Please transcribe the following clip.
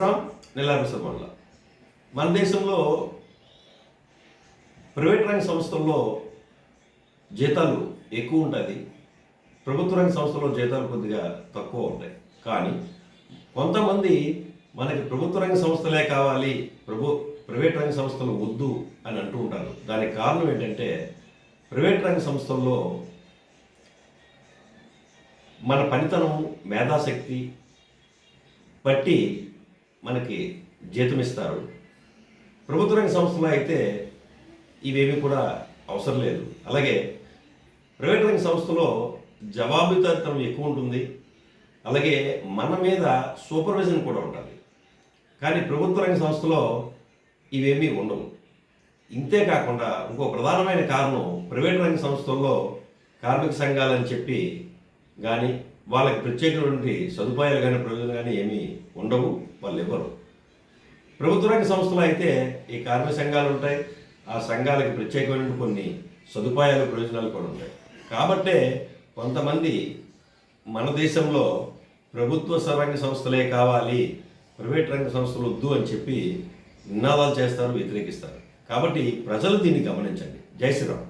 నెలారస వల్ల మన దేశంలో ప్రైవేట్ రంగ సంస్థల్లో జీతాలు ఎక్కువ ఉంటుంది ప్రభుత్వ రంగ సంస్థల్లో జీతాలు కొద్దిగా తక్కువ ఉంటాయి. కానీ కొంతమంది మనకి ప్రభుత్వ రంగ సంస్థలే కావాలి ప్రభు ప్రైవేట్ రంగ సంస్థలు వద్దు అని అంటూ ఉంటారు. దానికి కారణం ఏంటంటే ప్రైవేట్ రంగ సంస్థల్లో మన పనితనం మేధాశక్తి బట్టి మనకి జీతం ఇస్తారు ప్రభుత్వ రంగ సంస్థలో అయితే ఇవేమీ కూడా అవసరం లేదు. అలాగే ప్రైవేట్ రంగ సంస్థలో జవాబుదారితనం ఎక్కువ ఉంటుంది. అలాగే మన మీద సూపర్విజన్ కూడా ఉంటుంది కానీ ప్రభుత్వ రంగ సంస్థలో ఇవేమీ ఉండవు. ఇంతే కాకుండా ఇంకో ప్రధానమైన కారణం ప్రైవేట్ రంగ సంస్థల్లో కార్మిక సంఘాలని చెప్పి కానీ వాళ్ళకి ప్రత్యేకమైనటువంటి సదుపాయాలు కానీ ప్రయోజనాలు కానీ ఏమీ ఉండవు వాళ్ళు ఇవ్వరు. ప్రభుత్వ రంగ సంస్థలు అయితే ఈ కార్మిక సంఘాలు ఉంటాయి. ఆ సంఘాలకి ప్రత్యేకమైన కొన్ని సదుపాయాలు ప్రయోజనాలు కూడా ఉంటాయి. కాబట్టే కొంతమంది మన దేశంలో ప్రభుత్వ రంగ సంస్థలే కావాలి ప్రైవేట్ రంగ సంస్థలు వద్దు అని చెప్పి నినాదాలు చేస్తారు వ్యతిరేకిస్తారు. కాబట్టి ప్రజలు దీన్ని గమనించండి. జై శ్రీరామ్.